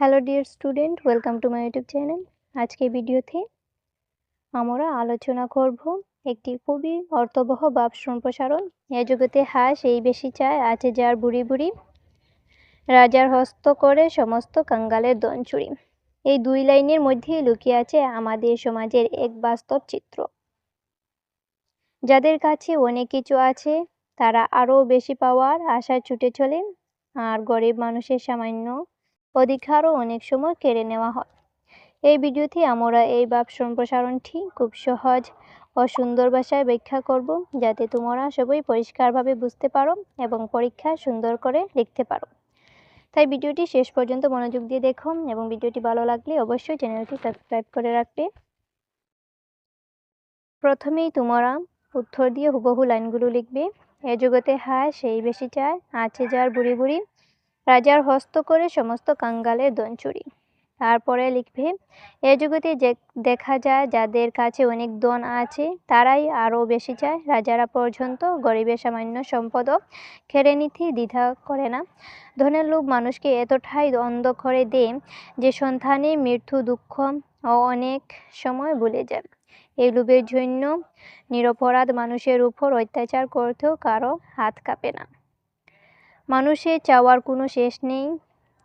Hello dear student welcome to my YouTube channel আজকে ভিডিওতে আমরা আলোচনা করব একটি খুবই অর্থবহ ভাব সম্প্রসারণ। এ জগতে হাঁস এই বেশি চায়, আছে যার বুড়ি বুড়ি, রাজার হস্ত করে সমস্ত কাঙ্গালের দন চুরি। এই দুই লাইনের মধ্যেই লুকিয়ে আছে আমাদের সমাজের এক বাস্তব চিত্র। যাদের কাছে অনেক কিছু আছে, তারা আরও বেশি পাওয়ার আশায় ছুটে চলে আর গরিব মানুষের সামান্য অধিকারও অনেক সময় কেড়ে নেওয়া হয়। এই ভিডিওতে আমরা এই ভাব সম্প্রসারণটি খুব সহজ ও সুন্দর ভাষায় ব্যাখ্যা করব, যাতে তোমরা সবাই পরিষ্কারভাবে বুঝতে পারো এবং পরীক্ষা সুন্দর করে লিখতে পারো। তাই ভিডিওটি শেষ পর্যন্ত মনোযোগ দিয়ে দেখো এবং ভিডিওটি ভালো লাগলে অবশ্যই চ্যানেলটি সাবস্ক্রাইব করে রাখবে। প্রথমেই তোমরা উত্তর দিয়ে হুবহু লাইনগুলো লিখবে। এ জগতে হায় সেই বেশি চায় আছে যার বুড়ি বুড়ি রাজার হস্ত করে সমস্ত কাঙ্গালের দনচুরি তারপরে লিখবে, এ জগতে যে দেখা যায় যাদের কাছে অনেক দন আছে, তারাই আরও বেশি চায়। রাজারা পর্যন্ত গরিবের সামান্য সম্পদও খেড়ে নিতে দ্বিধা করে না। ধনের লোভ মানুষকে এতটাই অন্ধ করে দেয় যে সন্তানের মৃত্যু, দুঃখ ও অনেক সময় ভুলে যায়। এই লোভের জন্য নিরপরাধ মানুষের উপর অত্যাচার করতেও কারও হাত কাঁপে না। মানুষের চাওয়ার কোনো শেষ নেই।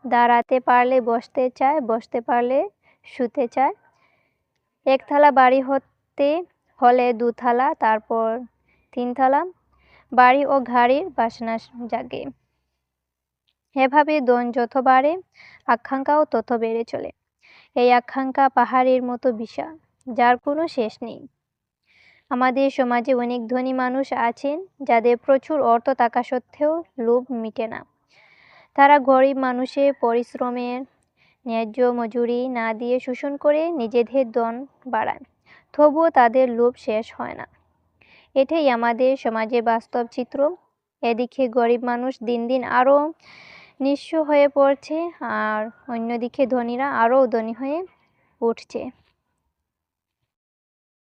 দাঁড়াতে পারলে বসতে চায়, বসতে পারলে শুতে চায়। এক থালা বাড়ি হতে হলে দু থালা, তারপর তিন থালা। বাড়ি ও ঘাড়ির বাসনা জাগে। এভাবে দন যত বাড়ে, আকাঙ্ক্ষাও তত বেড়ে চলে। এই আকাঙ্ক্ষা পাহাড়ের মতো বিশাল, যার কোনো শেষ নেই। আমাদের সমাজে অনেক ধনী মানুষ আছেন, যাদের প্রচুর অর্থ থাকা সত্ত্বেও লোভ মিটে না। তারা গরিব মানুষের পরিশ্রমের ন্যায্য মজুরি না দিয়ে শোষণ করে নিজেদের দন বাড়ায়, তবুও তাদের লোভ শেষ হয় না। এটাই আমাদের সমাজে বাস্তব চিত্র। এদিকে গরিব মানুষ দিন দিন আরও নিঃস্ব হয়ে পড়ছে, আর অন্যদিকে ধনীরা আরও ধনী হয়ে উঠছে।